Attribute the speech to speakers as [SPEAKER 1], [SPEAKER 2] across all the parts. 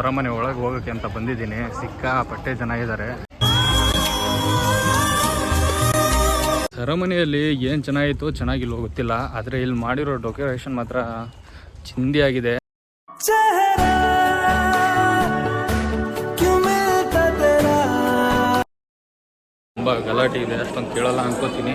[SPEAKER 1] ಅರಮನೆ ಒಳಗೆ ಹೋಗಕ್ಕೆ ಅಂತ ಬಂದಿದ್ದೀನಿ. ಸಿಕ್ಕಾಪಟ್ಟೆ ಜನ ಇದ್ದಾರೆ ಅರಮನೆಯಲ್ಲಿ ಏನು ಚೆನ್ನಾಗಿತ್ತು ಚೆನ್ನಾಗಿಲ್ಲ ಗೊತ್ತಿಲ್ಲ. ಆದರೆ ಇಲ್ಲಿ ಮಾಡಿರೋ ಡೆಕೋರೇಷನ್ ಮಾತ್ರ ಚಿಂದಿಯಾಗಿದೆ ತುಂಬ ಗಲಾಟೆ ಇದೆ, ಅಷ್ಟೊಂದು ಕೇಳಲ್ಲ ಅನ್ಕೋತೀನಿ.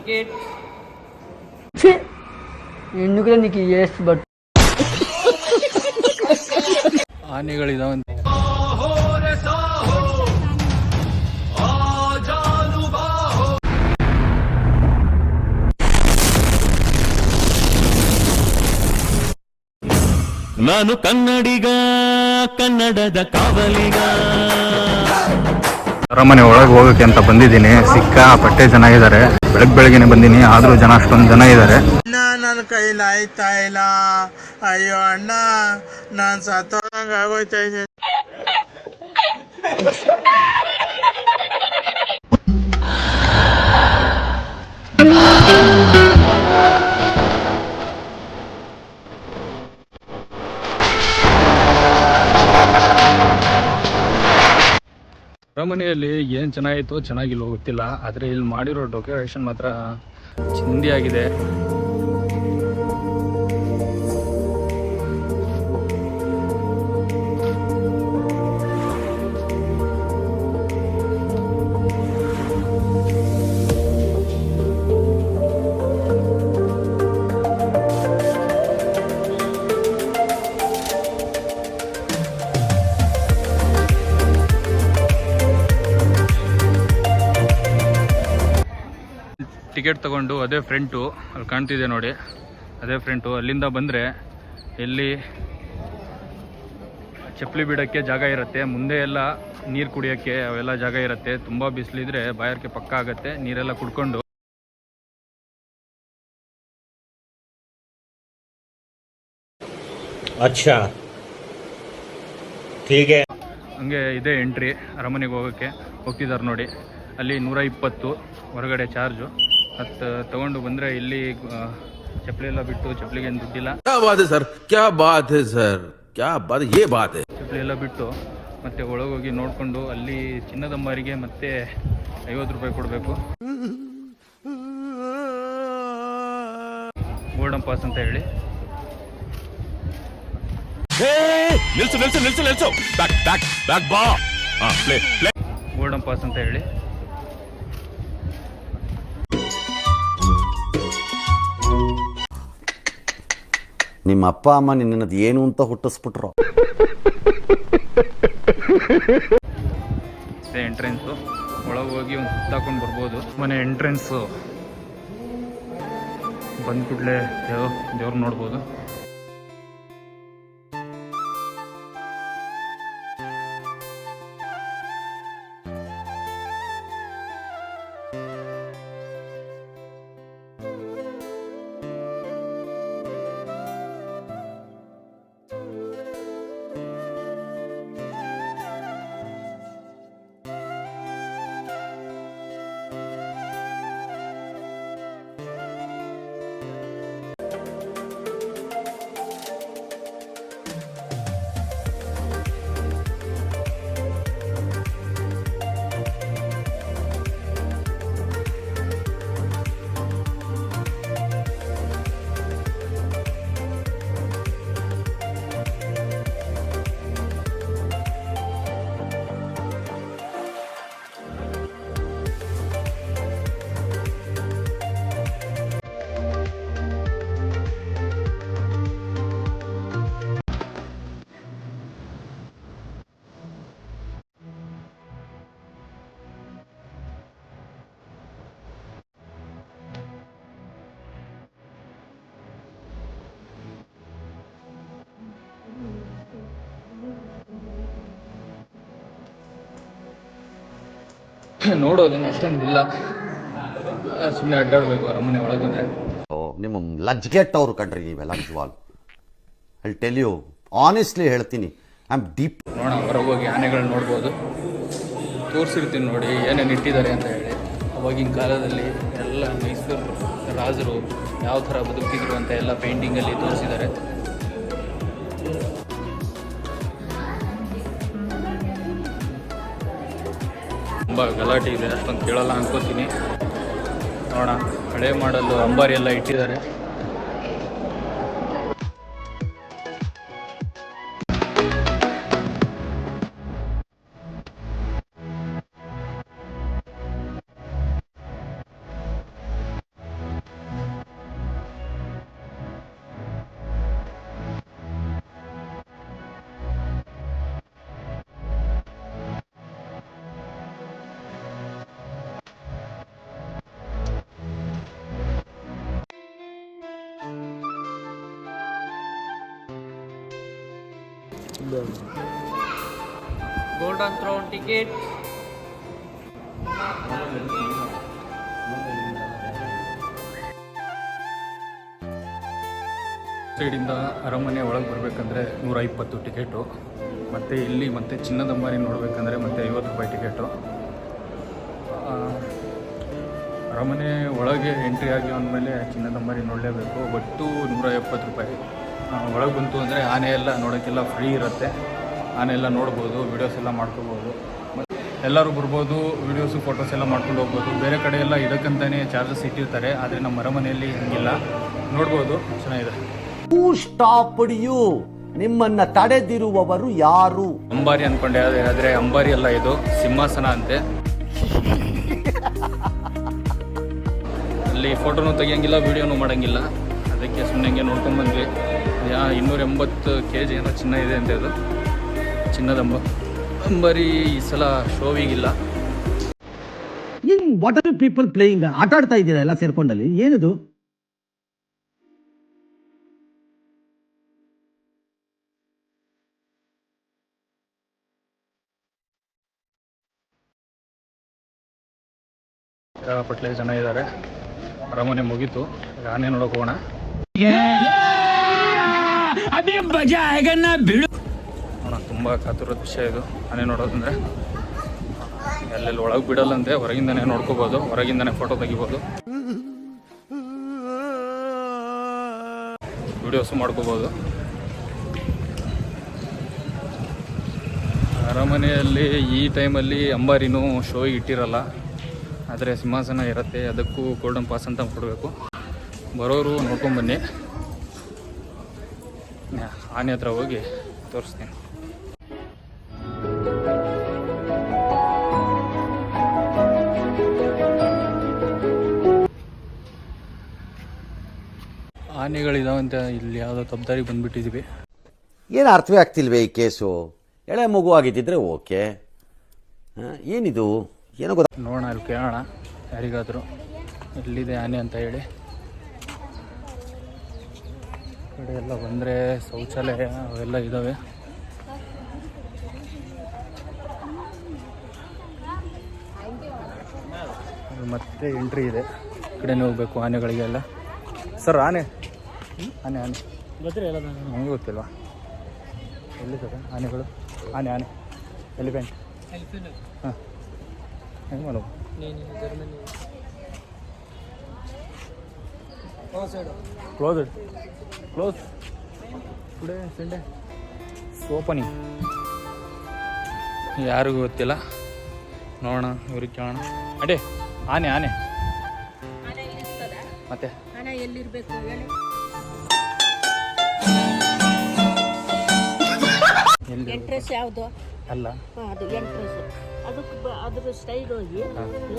[SPEAKER 2] గోల్డెన్ థ్రోన్ టికెట్
[SPEAKER 3] ఎందుకులే నీకు ఈ ఏస్ బట్
[SPEAKER 1] ಆನೆಗಳಿದಾವೆ
[SPEAKER 4] ನಾನು ಕನ್ನಡಿಗ ಕನ್ನಡದ ಕಾವಲಿಗ
[SPEAKER 1] ಅರಮನೆ ಒಳಗೆ ಹೋಗಕ್ಕೆ ಅಂತ ಬಂದಿದ್ದೀನಿ. ಸಿಕ್ಕಾಪಟ್ಟೆ ಜನ ಇದ್ದಾರೆ ಬೆಳಗ್ಗೆ ಬೆಳಗ್ಗೆನೆ ಬಂದೀನಿ. ಆದ್ರೂ ಜನ ಅಷ್ಟೊಂದು ಜನ ಇದ್ದಾರೆ
[SPEAKER 5] ನನ್ನ ಕೈಲಿ ಆಯ್ತಾ ಇಲ್ಲ? ಅಯ್ಯೋ ಅಣ್ಣ, ನಾನ್ ಸತ್ತೋದಂಗ ಆಗೋಯ್ತಾ ಇದೆ.
[SPEAKER 1] ಅರಮನೆಯಲ್ಲಿ ಏನು ಚೆನ್ನಾಗಿತ್ತು ಚೆನ್ನಾಗಿಲ್ಲ ಗೊತ್ತಿಲ್ಲ ಆದ್ರೆ ಇಲ್ಲಿ ಮಾಡಿರೋ ಡೆಕೋರೇಷನ್ ಮಾತ್ರ ಚಿಂದಿಯಾಗಿದೆ. ಟಿಕೆಟ್ ತೊಗೊಂಡು ಅದೇ ಫ್ರೆಂಟು ಅಲ್ಲಿ ಕಾಣ್ತಿದೆ ನೋಡಿ ಅದೇ ಫ್ರೆಂಟು. ಅಲ್ಲಿಂದ ಬಂದರೆ ಇಲ್ಲಿ ಚಪ್ಪಲಿ ಬಿಡೋಕ್ಕೆ ಜಾಗ ಇರುತ್ತೆ. ಮುಂದೆ ಎಲ್ಲ ನೀರು ಕುಡಿಯೋಕ್ಕೆ ಅವೆಲ್ಲ ಜಾಗ ಇರುತ್ತೆ. ತುಂಬ ಬಿಸಿಲಿದ್ರೆ ಬಾಯಾರಿಕೆ ಪಕ್ಕ ಆಗುತ್ತೆ ನೀರೆಲ್ಲ ಕುಡ್ಕೊಂಡು.
[SPEAKER 6] ಅಚ್ಚಾ. ಹೀಗೆ.
[SPEAKER 1] ಹಂಗೆ ಇದೆ ಎಂಟ್ರಿ ಅರಮನೆಗೆ ಹೋಗೋಕ್ಕೆ. ಹೋಗ್ತಿದ್ದಾರೆ ನೋಡಿ. ಅಲ್ಲಿ ನೂರ ಇಪ್ಪತ್ತು ಹೊರಗಡೆ ಚಾರ್ಜು. ಮತ್ತು ತಗೊಂಡು ಬಂದ್ರೆ ಇಲ್ಲಿ ಚಪ್ಪಲಿ ಎಲ್ಲ ಬಿಟ್ಟು ಚಪ್ಪಲಿಗೆ ಏನು ದುಡ್ಡಿಲ್ಲ.
[SPEAKER 7] ಸರ್? ಕ್ಯಾ ಬಾತ್ ಸರ್? ಕ್ಯಾ ಬಾತ್ ಏ ಬಾತ್
[SPEAKER 1] ಚಪ್ಪಲಿ ಎಲ್ಲ ಬಿಟ್ಟು ಮತ್ತೆ ಒಳಗೋಗಿ ನೋಡಿಕೊಂಡು ಅಲ್ಲಿ ಚಿನ್ನದ ಮಾರಿಗೆ ಮತ್ತೆ ಐವತ್ತು ರೂಪಾಯಿ ಕೊಡಬೇಕು. ಗೋಲ್ಡನ್ ಪಾಸ್ ಅಂತ ಹೇಳಿ.
[SPEAKER 4] ನಿಲ್ಸು ನಿಲ್ಸು ನಿಲ್ಸು ನಿಲ್ಸು. ಬ್ಯಾಕ್ ಬ್ಯಾಕ್ ಬ್ಯಾಕ್ ಬಾ.
[SPEAKER 1] ಗೋಲ್ಡನ್ ಪಾಸ್ ಅಂತ ಹೇಳಿ.
[SPEAKER 8] ನಿಮ್ಮ ಅಪ್ಪ, ಅಮ್ಮ ನಿನ್ನದು ಏನು ಅಂತ ಹುಟ್ಟಿಸ್ಬಿಟ್ರು.
[SPEAKER 1] ಎಂಟ್ರೆನ್ಸ್ ಒಳಗೆ ಹೋಗಿ ಒಂದು ಸುತ್ತಾಕೊಂಡು ಬರ್ಬೋದು. ಮನೆ ಎಂಟ್ರೆನ್ಸು ಬಂದ್ಬಿಡ್ಲೆ ದೇವ್ ದೇವ್ರು ನೋಡ್ಬೋದು. ನೋಡೋದೇನು ಅಷ್ಟೊಂದಿಲ್ಲ ಸುಮ್ಮನೆ ಅಡ್ಡಾಡಬೇಕು ಅರಮನೆ ಒಳಗಡೆ
[SPEAKER 8] ನಿಮ್ಮ ಲಜ್ಗೆಟ್ಟವ್ರು ಕಣ್ರಿ ನೀವೆಲ್ಲ ನಿಜವಾಗ್ಲು. ಐ ಟೆಲ್ ಯು ಆನೆಸ್ಟ್ಲಿ ಹೇಳ್ತೀನಿ ಐ ಆಮ್ ಡೀಪ್
[SPEAKER 1] ನೋಡೋಣ ಹೊರಗೆ ಹೋಗಿ ಆನೆಗಳು ನೋಡ್ಬೋದು. ತೋರಿಸಿರ್ತೀನಿ ನೋಡಿ ಏನೇನು ಇಟ್ಟಿದ್ದಾರೆ ಅಂತ ಹೇಳಿ. ಅವಾಗಿನ ಕಾಲದಲ್ಲಿ ಎಲ್ಲ ಮೈಸೂರು ರಾಜರು ಯಾವ ಥರ ಬದುಕಿದ್ರು ಅಂತ ಎಲ್ಲ ಪೇಂಟಿಂಗಲ್ಲಿ ತೋರಿಸಿದ್ದಾರೆ. ತುಂಬ ಗಲಾಟೆ ಇದೆ ಅಷ್ಟೊಂದು ಕೇಳಲ್ಲ ಅನ್ಕೋತೀನಿ. ನೋಡೋಣ ಹಳೆ ಮಾಡಲು ಅಂಬಾರಿ ಎಲ್ಲ ಇಟ್ಟಿದ್ದಾರೆ.
[SPEAKER 2] ಗೋಲ್ಡನ್ ಥ್ರೋನ್ ಟಿಕೆಟ್
[SPEAKER 1] ಸೈಡಿಂದ ಅರಮನೆ ಒಳಗೆ ಬರಬೇಕಂದ್ರೆ ನೂರ ಇಪ್ಪತ್ತು ಟಿಕೆಟು. ಮತ್ತು ಇಲ್ಲಿ ಮತ್ತೆ ಚಿನ್ನದ ಮಾರಿ ನೋಡಬೇಕಂದ್ರೆ ಮತ್ತೆ ಐವತ್ತು ರೂಪಾಯಿ ಟಿಕೆಟು. ಅರಮನೆ ಒಳಗೆ ಎಂಟ್ರಿ ಆಗಿ ಅಂದಮೇಲೆ ಚಿನ್ನದ ಮಾರಿ ನೋಡಲೇಬೇಕು. ಒಟ್ಟು ನೂರ ಎಪ್ಪತ್ತು ರೂಪಾಯಿ. ಒಳಗೆ ಬಂತು ಅಂದರೆ ಆನೆ ಎಲ್ಲ ನೋಡೋಕ್ಕೆಲ್ಲ ಫ್ರೀ ಇರುತ್ತೆ. ಆನೆ ಎಲ್ಲ ನೋಡ್ಬೋದು ವೀಡಿಯೋಸ್ ಎಲ್ಲ ಮಾಡ್ಕೋಬೋದು. ಮತ್ತು ಎಲ್ಲರೂ ಬರ್ಬೋದು ವೀಡಿಯೋಸು ಫೋಟೋಸ್ ಎಲ್ಲ ಮಾಡ್ಕೊಂಡು ಹೋಗ್ಬೋದು. ಬೇರೆ ಕಡೆ ಎಲ್ಲ ಇದಕ್ಕಂತಲೇ ಚಾರ್ಜಸ್ ಇಟ್ಟಿರ್ತಾರೆ ಆದರೆ ನಮ್ಮ ಅರಮನೆಯಲ್ಲಿ ಹಂಗಿಲ್ಲ. ನೋಡ್ಬೋದು ಚೆನ್ನಾಗಿದೆ.
[SPEAKER 8] ಸ್ಟಾಪ್ ಯು ನಿಮ್ಮನ್ನ ತಡೆದಿರುವವರು ಯಾರು?
[SPEAKER 1] ಅಂಬಾರಿ ಅನ್ಕೊಂಡೆ ಆದರೆ ಅಂಬಾರಿ ಅಲ್ಲ ಇದು ಸಿಂಹಾಸನ ಅಂತೆ. ಅಲ್ಲಿ ಫೋಟೋನು ತೆಗಿಯಂಗಿಲ್ಲ ವಿಡಿಯೋನು ಮಾಡಂಗಿಲ್ಲ. ಅದಕ್ಕೆ ಸುಮ್ಮನೆ ನೋಡ್ಕೊಂಡ್ಬಂದ್ವಿ ನೋಡ್ಕೊಂಡು ಬಂದ್ವಿ. ಯಾ ಇನ್ನೂರ ಎಂಬತ್ತು ಕೆ ಜಿ ಏನೋ ಚಿನ್ನ ಇದೆ ಅಂತ ಇದು ಚಿನ್ನದ ಅಂಬರಿ ಈ ಸಲ ಶೋವಿಗಿಲ್ಲ.
[SPEAKER 6] In what are people playing ಆಟ ಆಡ್ತಾ ಇದ್ದೀರಾ ಎಲ್ಲ ಸೇರ್ಕೊಂಡಲ್ಲಿ? ಏನಿದು?
[SPEAKER 1] ಸಿಕ್ಕಾಪಟ್ಟಲೆ ಜನ ಇದ್ದಾರೆ. ಅರಮನೆ ಮುಗೀತು. ಈಗ ಆನೆ ನೋಡೋಕೆ ಹೋಗೋಣ. ನೋಡೋಣ, ತುಂಬ ಕಾತುರದ ವಿಷಯ ಇದು. ಮನೆ ನೋಡೋದಂದ್ರೆ ಎಲ್ಲೆಲ್ಲಿ ಒಳಗೆ ಬಿಡಲ್ಲಂತೆ ಹೊರಗಿಂದನೇ ನೋಡ್ಕೋಬೋದು, ಹೊರಗಿಂದನೇ ಫೋಟೋ ತೆಗಿಬೋದು. ವಿಡಿಯೋಸು ಮಾಡ್ಕೋಬೋದು. ಅರಮನೆಯಲ್ಲಿ ಈ ಟೈಮಲ್ಲಿ ಅಂಬಾರಿನೂ ಶೋ ಇಟ್ಟಿರಲ್ಲ. ಆದರೆ ಸಿಂಹಾಸನ ಇರುತ್ತೆ, ಅದಕ್ಕೂ ಗೋಲ್ಡನ್ ಪಾಸ್ ಅಂತ ಕೊಡಬೇಕು. ಬರೋರು ನೋಡ್ಕೊಂಬನ್ನಿ ಆನೆ ಹತ್ರ ಹೋಗಿ ತೋರಿಸ್ತೀನಿ. ಆನೆಗಳಿದಾವಂತ ಇಲ್ಲಿ ಯಾವುದೋ ತಬ್ದಾರಿ ಬಂದ್ಬಿಟ್ಟಿದ್ದೀವಿ
[SPEAKER 8] ಏನು ಅರ್ಥವೇ ಆಗ್ತಿಲ್ವೇ ಈ ಕೇಸು? ಎಳೆ ಮಗು ಆಗಿದ್ದಿದ್ರೆ ಓಕೆ. ಏನಿದು? ಏನೋ ಗೊತ್ತ
[SPEAKER 1] ನೋಡೋಣ ಅಲ್ಲಿ ಕೇಳೋಣ. ಯಾರಿಗಾದರೂ ಎಲ್ಲಿದೆ ಆನೆ ಅಂತ ಹೇಳಿ ಈ ಕಡೆ ಎಲ್ಲ ಬಂದರೆ ಶೌಚಾಲಯ ಅವೆಲ್ಲ ಇದ್ದಾವೆ ಮತ್ತೆ ಎಂಟ್ರಿ ಇದೆ. ಈ ಕಡೆನೇ ಹೋಗ್ಬೇಕು ಆನೆಗಳಿಗೆಲ್ಲ. ಸರ್ ಆನೆ. ಆನೆ ಆನೆ. ನನಗೆ ಗೊತ್ತಿಲ್ವಾ? ಎಲ್ಲಿ ಸರ್ ಆನೆಗಳು? ಆನೆ ಆನೆ. ಎಲಿಫೆಂಟ್. ಹಾಂ. ಹೆಂಗೆ ಮಾಡೋದು close close today Sunday opening ಯಾರಿಗೂ ಗೊತ್ತಿಲ್ಲ. ನೋಡೋಣ ಇವ್ರಿಗೆ ಕೇಳೋಣ. ಅಡೇ ಆನೆ ಆನೆ. ಮತ್ತೆ?
[SPEAKER 9] ಎಲ್ಲಿರ್ಬೇಕು ಎಂಟ್ರೆಸ್ ಯಾವುದು?
[SPEAKER 1] ಅಲ್ಲ?
[SPEAKER 9] ಹಾಂ ಅದು ಎಂಟ್ರೆಸ್ ಅದಕ್ಕೆ ಬ- ಅದ್ರ ಸ್ಟೈಲ್ ಹೋಗಿ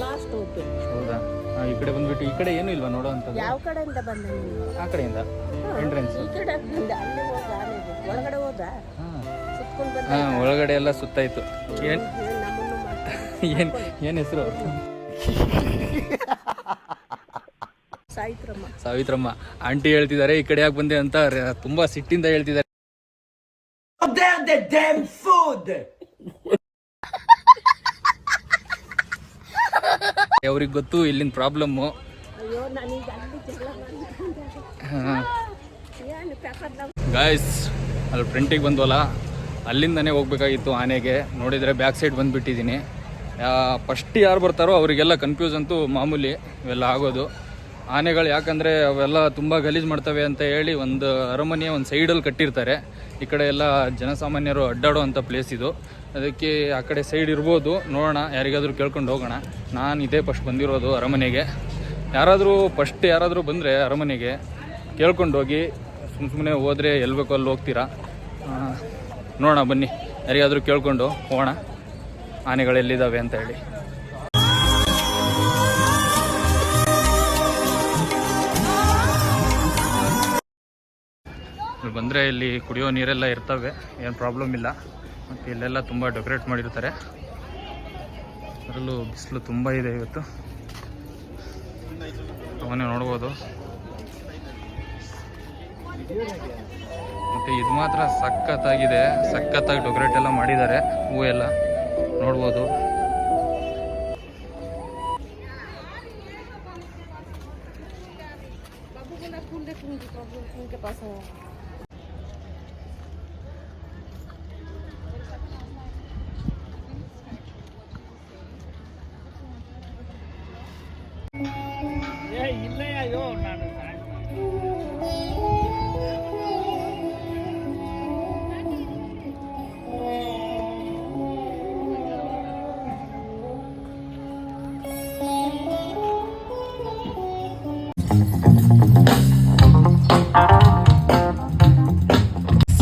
[SPEAKER 9] ಲಾಸ್ಟ್ ಓಪನ್
[SPEAKER 1] ಹೌದಾ? ಈ ಕಡೆ ಬಂದ್ಬಿಟ್ಟು ಈ ಕಡೆ ಏನು ಇಲ್ವಾ ನೋಡೋ ಅಂಥದ್ದು
[SPEAKER 9] ಯಾವ ಕಡೆಯಿಂದ ಬಂದ ನೀನು
[SPEAKER 1] ಆ ಕಡೆಯಿಂದ? ಎಂಟ್ರೆನ್ಸ್
[SPEAKER 9] ಈ ಕಡೆ ಬಂದ ಅಲ್ಲಿ ಹೋದ ಆನೆದು. ಒಳಗಡೆ ಹೋದ
[SPEAKER 1] ಹಾಂ.
[SPEAKER 9] ಸುತ್ಕೊಂಡು ಬಂದ
[SPEAKER 1] ಹಾಂ ಒಳಗಡೆ ಎಲ್ಲ ಸುತ್ತಾಯಿತು. ಏನು?
[SPEAKER 9] ನಮ್ಮನ್ನು
[SPEAKER 1] ಏನು ಏನು ಹೆಸರು?
[SPEAKER 9] ಸಾಯಿತ್ರಮ್ಮ.
[SPEAKER 1] ಸಾವಿತ್ರಮ್ಮ. ಆಂಟಿ ಹೇಳ್ತಿದ್ದಾರೆ ಈ ಕಡೆ ಯಾಕೆ ಬಂದೆ ಅಂತ ರ- ತುಂಬಾ ಸಿಟ್ಟಿಂದ ಹೇಳ್ತಿದ್ದಾರೆ. ಅವ್ರಿಗೆ ಗೊತ್ತು ಇಲ್ಲಿನ ಪ್ರಾಬ್ಲಮ್ಮು ಗಾಯ್ಸ್ ಅಲ್ಲಿ ಫ್ರಂಟಿಗೆ ಬಂದ್ವಲ್ಲ ಅಲ್ಲಿಂದನೇ ಹೋಗ್ಬೇಕಾಗಿತ್ತು ಆನೆಗೆ. ನೋಡಿದರೆ ಬ್ಯಾಕ್ ಸೈಡ್ ಬಂದುಬಿಟ್ಟಿದ್ದೀನಿ ಫಸ್ಟ್ ಯಾರು ಬರ್ತಾರೋ ಅವರಿಗೆಲ್ಲ ಕನ್ಫ್ಯೂಸ್ ಅಂತೂ ಮಾಮೂಲಿ ಇವೆಲ್ಲ ಆಗೋದು. ಆನೆಗಳು ಯಾಕಂದರೆ ಅವೆಲ್ಲ ತುಂಬ ಗಲೀಜು ಮಾಡ್ತವೆ ಅಂತ ಹೇಳಿ ಒಂದು ಅರಮನೆಯ ಒಂದು ಸೈಡಲ್ಲಿ ಕಟ್ಟಿರ್ತಾರೆ. ಈ ಕಡೆ ಎಲ್ಲ ಜನಸಾಮಾನ್ಯರು ಅಡ್ಡಾಡೋ ಅಂಥ ಪ್ಲೇಸ್ ಇದು. ಅದಕ್ಕೆ ಆ ಕಡೆ ಸೈಡ್ ಇರ್ಬೋದು. ನೋಡೋಣ, ಯಾರಿಗಾದರೂ ಕೇಳ್ಕೊಂಡು ಹೋಗೋಣ. ನಾನು ಇದೇ ಫಸ್ಟ್ ಬಂದಿರೋದು ಅರಮನೆಗೆ. ಯಾರಾದರೂ ಫಸ್ಟ್ ಯಾರಾದರೂ ಬಂದರೆ ಅರಮನೆಗೆ ಕೇಳ್ಕೊಂಡು ಹೋಗಿ. ಸುಮ್ಮ ಸುಮ್ಮನೆ ಹೋದರೆ ಎಲ್ಲಿ ಬೇಕೋ ಅಲ್ಲಿ ಹೋಗ್ತೀರಾ? ನೋಡೋಣ, ಬನ್ನಿ. ಯಾರಿಗಾದರೂ ಕೇಳ್ಕೊಂಡು ಹೋಗೋಣ. ಆನೆಗಳೆಲ್ಲಿದ್ದಾವೆ ಅಂತ ಹೇಳಿ. ಬಂದರೆ ಇಲ್ಲಿ ಕುಡಿಯೋ ನೀರೆಲ್ಲ ಇರ್ತವೆ. ಏನು ಪ್ರಾಬ್ಲಮ್ ಇಲ್ಲ. ಮತ್ತು ಇಲ್ಲೆಲ್ಲ ತುಂಬ ಡೆಕೋರೇಟ್ ಮಾಡಿರ್ತಾರೆ. ಅದರಲ್ಲೂ ಬಿಸಿಲು ತುಂಬ ಇದೆ ಇವತ್ತು. ಅವನ್ನೇ ನೋಡ್ಬೋದು. ಮತ್ತು ಇದು ಮಾತ್ರ ಸಖತ್ತಾಗಿದೆ. ಸಖತ್ತಾಗಿ ಡೆಕೋರೇಟ್ ಎಲ್ಲ ಮಾಡಿದ್ದಾರೆ. ಹೂವೆಲ್ಲ ನೋಡ್ಬೋದು.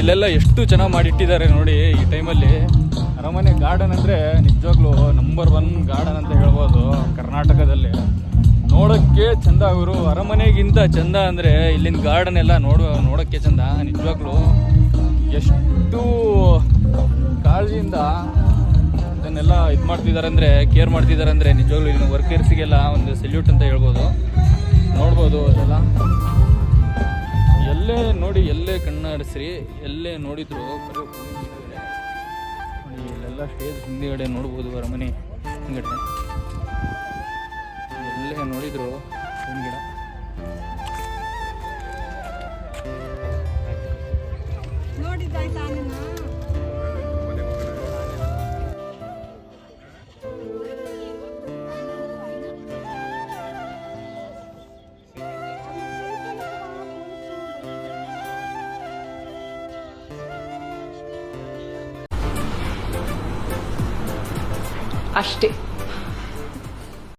[SPEAKER 1] ಇಲ್ಲೆಲ್ಲ ಎಷ್ಟು ಚೆನ್ನಾಗಿ ಮಾಡಿಟ್ಟಿದ್ದಾರೆ ನೋಡಿ ಈ ಟೈಮಲ್ಲಿ. ಅರಮನೆ ಗಾರ್ಡನ್ ಅಂದರೆ ನಿಜವಾಗ್ಲೂ ನಂಬರ್ ಒನ್ ಗಾರ್ಡನ್ ಅಂತ ಹೇಳ್ಬೋದು ಕರ್ನಾಟಕದಲ್ಲಿ. ನೋಡೋಕ್ಕೆ ಚಂದ ಅವರು ಅರಮನೆಗಿಂತ ಚಂದ ಅಂದರೆ ಇಲ್ಲಿನ ಗಾರ್ಡನ್ ಎಲ್ಲ ನೋಡುವ ನೋಡೋಕ್ಕೆ ಚಂದ, ನಿಜವಾಗ್ಲೂ. ಎಷ್ಟು ಕಾಳಜಿಯಿಂದ ಇದನ್ನೆಲ್ಲ ಇದು ಮಾಡ್ತಿದ್ದಾರೆ ಅಂದರೆ ಕೇರ್ ಮಾಡ್ತಿದ್ದಾರೆ ಅಂದರೆ ನಿಜವಾಗ್ಲೂ ಇಲ್ಲಿನ ವರ್ಕರ್ಸಿಗೆಲ್ಲ ಒಂದು ಸೆಲ್ಯೂಟ್ ಅಂತ ಹೇಳ್ಬೋದು. ನೋಡ್ಬೋದು ಅದೆಲ್ಲ. ಎಲ್ಲೇ ನೋಡಿ, ಎಲ್ಲೇ ಕಣ್ಣಾಡಿಸ್ರಿ, ಎಲ್ಲೇ ನೋಡಿದ್ರು ಇಲ್ಲೆಲ್ಲ ಸ್ಟೇಜ್ ಹಿಂದಿಗಡೆ ನೋಡ್ಬೋದು ಅರಮನೆ ಹಿಂಗಡೆ ಎಲ್ಲೇ ನೋಡಿದ್ರು ಗಿಡ.
[SPEAKER 10] ಅಷ್ಟೇ.